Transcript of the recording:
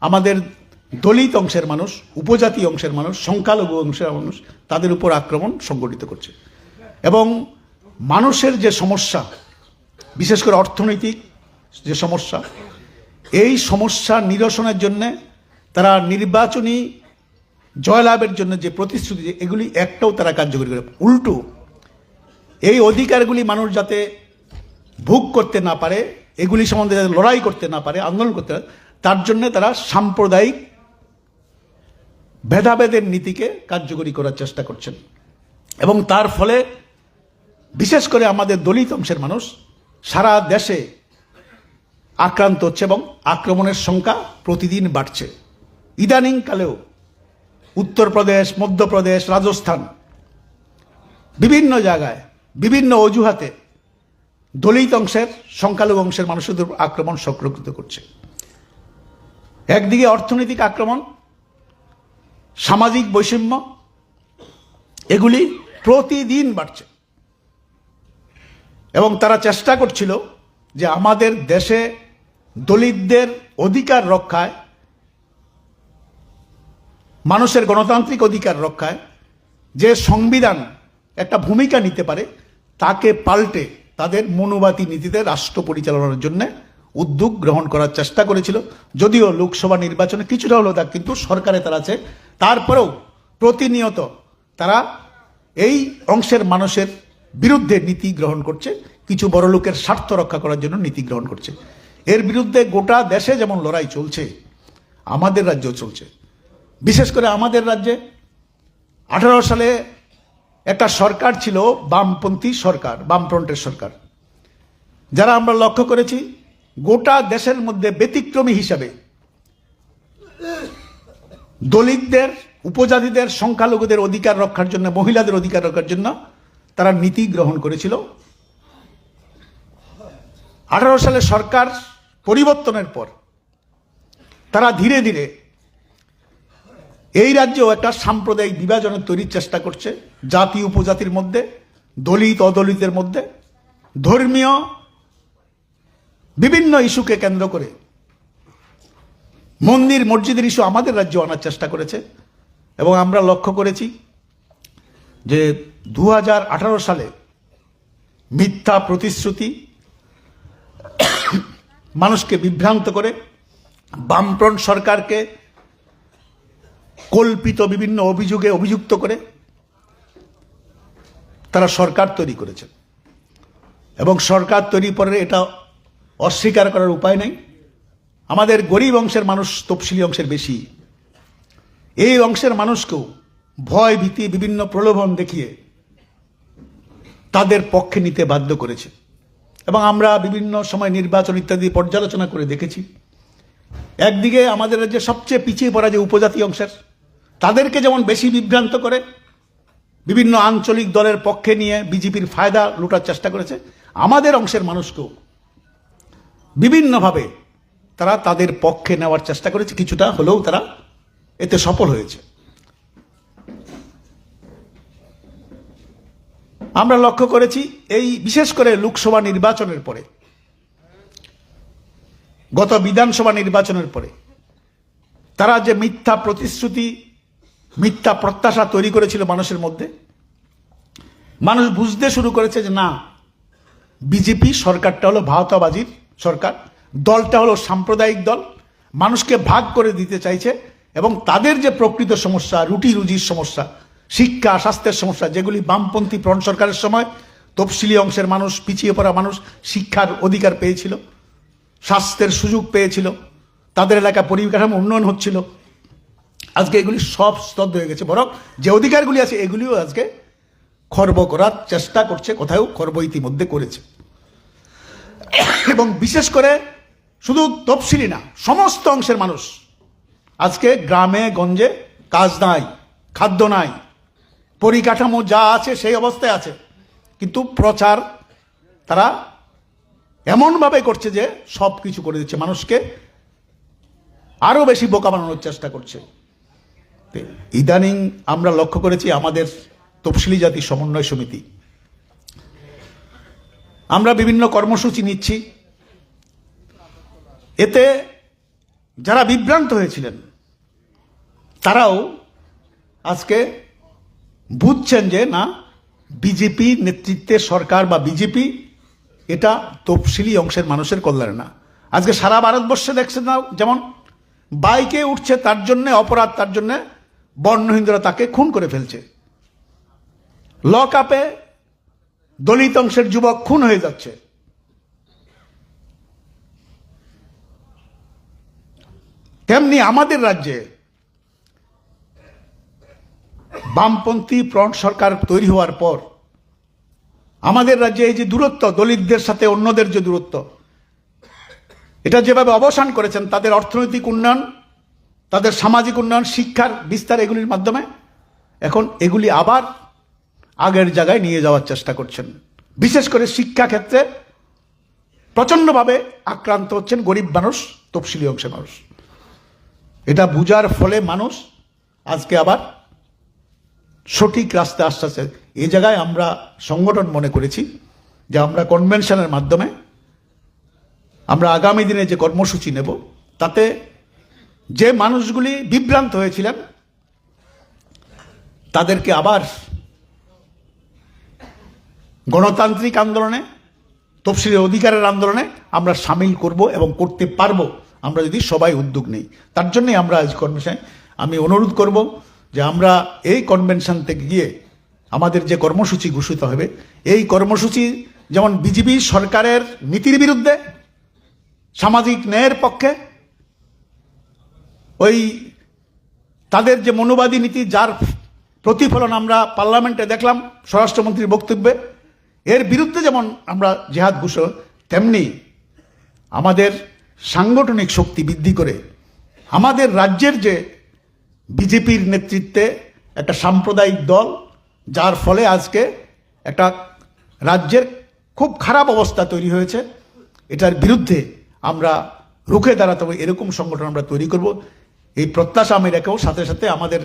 আমাদের দলিত অংশের মানুষ, উপজাতি অংশের মানুষ, সংখ্যালঘু অংশের মানুষ, তাদের উপর আক্রমণ সংগঠিত করছে। এবং মানুষের যে সমস্যা, বিশেষ করে অর্থনৈতিক যে সমস্যা, এই সমস্যা নিরসনের জন্য তারা নির্বাচনী জয়লাভের জন্য যে প্রতিশ্রুতি, এগুলি একটাও তারা কার্যকরী করে উল্টো, এই অধিকারগুলি মানুষ যাতে ভোগ করতে না পারে, এগুলি সম্বন্ধে যাতে লড়াই করতে না পারে, আন্দোলন করতে তার জন্য তারা সাম্প্রদায়িক ভেদাভেদের নীতিকে কার্যকরী করার চেষ্টা করছেন। এবং তার ফলে বিশেষ করে আমাদের দলিত অংশের মানুষ সারা দেশে আক্রান্ত হচ্ছে এবং আক্রমণের সংখ্যা প্রতিদিন বাড়ছে। ইদানিংকালেও উত্তরপ্রদেশ, মধ্যপ্রদেশ, রাজস্থান বিভিন্ন জায়গায়, বিভিন্ন অজুহাতে দলিত অংশের, সংখ্যালঘু অংশের মানুষের উপর আক্রমণ সংরক্ষিত করছে। একদিকে অর্থনৈতিক আক্রমণ, সামাজিক বৈষম্য, এগুলি প্রতিদিন বাড়ছে। এবং তারা চেষ্টা করছিল যে আমাদের দেশে দলিতদের অধিকার রক্ষায়, মানুষের গণতান্ত্রিক অধিকার রক্ষায় যে সংবিধান একটা ভূমিকা নিতে পারে, তাকে পাল্টে তাদের মনোবাতি নীতিতে রাষ্ট্র পরিচালনার জন্য উদ্যোগ গ্রহণ করার চেষ্টা করেছিল। যদিও লোকসভা নির্বাচনে কিছুটা হলো তা কিন্তু সরকারে তারা আছে। তারপরেও প্রতিনিয়ত তারা এই অংশের মানুষের বিরুদ্ধে নীতি গ্রহণ করছে। কিছু বড় লোকের স্বার্থ রক্ষা করার জন্য নীতি গ্রহণ করছে। এর বিরুদ্ধে গোটা দেশে যেমন লড়াই চলছে, আমাদের রাজ্যেও চলছে। বিশেষ করে আমাদের রাজ্যে আঠারো সালে একটা সরকার ছিল বামপন্থী সরকার, বামফ্রন্টের সরকার। যারা আমরা লক্ষ্য করেছি গোটা দেশের মধ্যে ব্যতিক্রমী হিসাবে দলিতদের, উপজাতিদের, সংখ্যালঘুদের অধিকার রক্ষার জন্য, মহিলাদের অধিকার রক্ষার জন্য তারা নীতি গ্রহণ করেছিল। আঠারো সালে সরকার পরিবর্তনের পর তারা ধীরে ধীরে এই রাজ্যেও একটা সাম্প্রদায়িক বিভাজনের তৈরির চেষ্টা করছে। জাতি, উপজাতির মধ্যে, দলিত, অদলিতের মধ্যে। ধর্মীয় বিভিন্ন ইস্যুকে কেন্দ্র করে মন্দির, মসজিদের ইস্যু আমাদের রাজ্যে আনার চেষ্টা করেছে এবং আমরা লক্ষ্য করেছি যে দু হাজার আঠারো সালে মিথ্যা প্রতিশ্রুতি মানুষকে বিভ্রান্ত করে বামফ্রন্ট সরকারকে কল্পিত বিভিন্ন অভিযোগে অভিযুক্ত করে তারা সরকার তৈরি করেছে। এবং সরকার তৈরি পরে এটা অস্বীকার করার উপায় নেই। আমাদের গরিব অংশের মানুষ তফসিলি অংশের বেশি। এই অংশের মানুষকেও ভয়, ভীতি, বিভিন্ন প্রলোভন দেখিয়ে তাদের পক্ষে নিতে বাধ্য করেছে। এবং আমরা বিভিন্ন সময় নির্বাচন ইত্যাদি পর্যালোচনা করে দেখেছি। একদিকে আমাদের যে সবচেয়ে পিছিয়ে পড়া যে উপজাতি অংশের, তাদেরকে যেমন বেশি বিভ্রান্ত করে, বিভিন্ন আঞ্চলিক দলের পক্ষে নিয়ে বিজেপির ফায়দা লুটার চেষ্টা করেছে, আমাদের অংশের মানুষকেও বিভিন্নভাবে তারা তাদের পক্ষে নেওয়ার চেষ্টা করেছে। কিছুটা হলেও তারা এতে সফল হয়েছে। আমরা লক্ষ্য করেছি, এই বিশেষ করে লোকসভা নির্বাচনের পরে, গত বিধানসভা নির্বাচনের পরে, তারা যে মিথ্যা প্রতিশ্রুতি, মিথ্যা প্রত্যাশা তৈরি করেছিল মানুষের মধ্যে, মানুষ বুঝতে শুরু করেছে যে না, বিজেপি সরকারটা হলো ভারতাবাজির সরকার। দলটা হলো সাম্প্রদায়িক দল। মানুষকে ভাগ করে দিতে চাইছে এবং তাদের যে প্রকৃত সমস্যা, রুটি রুজির সমস্যা, শিক্ষা, স্বাস্থ্যের সমস্যা, যেগুলি বামপন্থী ফ্রন্ট সরকারের সময় তফসিলি অংশের মানুষ, পিছিয়ে পড়া মানুষ শিক্ষার অধিকার পেয়েছিল, স্বাস্থ্যের সুযোগ পেয়েছিল, তাদের এলাকা পরিকাঠামো উন্নয়ন হচ্ছিল। আজকে এগুলি সব স্তব্ধ হয়ে গেছে। বরং যে অধিকারগুলি আছে, এগুলিও আজকে খর্ব করার চেষ্টা করছে কোথাও খর্ব ইতিমধ্যে করেছে। এবং বিশেষ করে শুধু তফসিলি না, সমস্ত অংশের মানুষ। আজকে গ্রামে, গঞ্জে কাজ নাই, খাদ্য নাই, পরিকাঠামো যা আছে সেই অবস্থায় আছে। কিন্তু প্রচার তারা এমনভাবে করছে যে সব কিছু করে দিচ্ছে, মানুষকে আরও বেশি বোকা বানানোর চেষ্টা করছে। ইদানিং আমরা লক্ষ্য করেছি আমাদের তফসিলি জাতি সমন্বয় সমিতি আমরা বিভিন্ন কর্মসূচি নিচ্ছি। এতে যারা বিভ্রান্ত হয়েছিলেন, তারাও আজকে বুঝছেন যে, না, বিজেপি নেতৃত্বে সরকার বা বিজেপি এটা তফসিলি অংশের মানুষের কল্যাণে না। আজকে সারা ভারতবর্ষে দেখছেন না, যেমন বাইকে উঠছে তার জন্যে, অপরাধ তার জন্যে বর্ণহিন্দুরা তাকে খুন করে ফেলছে। লক আপে দলিত অংশের যুবক খুন হয়ে যাচ্ছে। তেমনি আমাদের রাজ্যে বামপন্থী ফ্রন্ট সরকার তৈরি হওয়ার পর আমাদের রাজ্যে এই যে দূরত্ব, দলিতদের সাথে অন্যদের যে দূরত্ব, এটা যেভাবে অবসান করেছেন, তাদের অর্থনৈতিক উন্নয়ন, তাদের সামাজিক উন্নয়ন, শিক্ষার বিস্তার এগুলির মাধ্যমে, এখন এগুলি আবার আগের জায়গায় নিয়ে যাওয়ার চেষ্টা করছেন। বিশেষ করে শিক্ষা ক্ষেত্রে প্রচণ্ডভাবে আক্রান্ত হচ্ছেন গরিব মানুষ, তফসিলি অংশের মানুষ। এটা বুঝার ফলে মানুষ আজকে আবার সঠিক রাস্তা আস্তে আস্তে এ জায়গায় আমরা সংগঠন মনে করেছি যে আমরা কনভেনশনের মাধ্যমে আমরা আগামী দিনে যে কর্মসূচি নেব, তাতে যে মানুষগুলি বিভ্রান্ত হয়েছিলেন, তাদেরকে আবার গণতান্ত্রিক আন্দোলনে তফসিলি অধিকারের আন্দোলনে আমরা সামিল করব এবং করতে পারব। আমরা যদি সবাই উদ্যোগ নেই। তার জন্যই আমরা আজ কনভেনশন, আমি অনুরোধ করব যে আমরা এই কনভেনশন থেকে গিয়ে আমাদের যে কর্মসূচি ঘোষিত হবে, এই কর্মসূচি যেমন বিজেপি সরকারের নীতির বিরুদ্ধে, সামাজিক ন্যায়ের পক্ষে, ওই তাদের যে মনোবাদী নীতি, যার প্রতিফলন আমরা পার্লামেন্টে দেখলাম, স্বরাষ্ট্রমন্ত্রীর বক্তব্যে এর বিরুদ্ধে যেমন আমরা জেহাদ ঘোষণ তেমনি আমাদের সাংগঠনিক শক্তি বৃদ্ধি করে আমাদের রাজ্যের যে বিজেপির নেতৃত্বে একটা সাম্প্রদায়িক দল, যার ফলে আজকে একটা রাজ্যের খুব খারাপ অবস্থা তৈরি হয়েছে। এটার বিরুদ্ধে আমরা রুখে দাঁড়াতে হবে, এরকম সংগঠন আমরা তৈরি করব। এই প্রত্যাশা আমি রেখেও সাথে সাথে আমাদের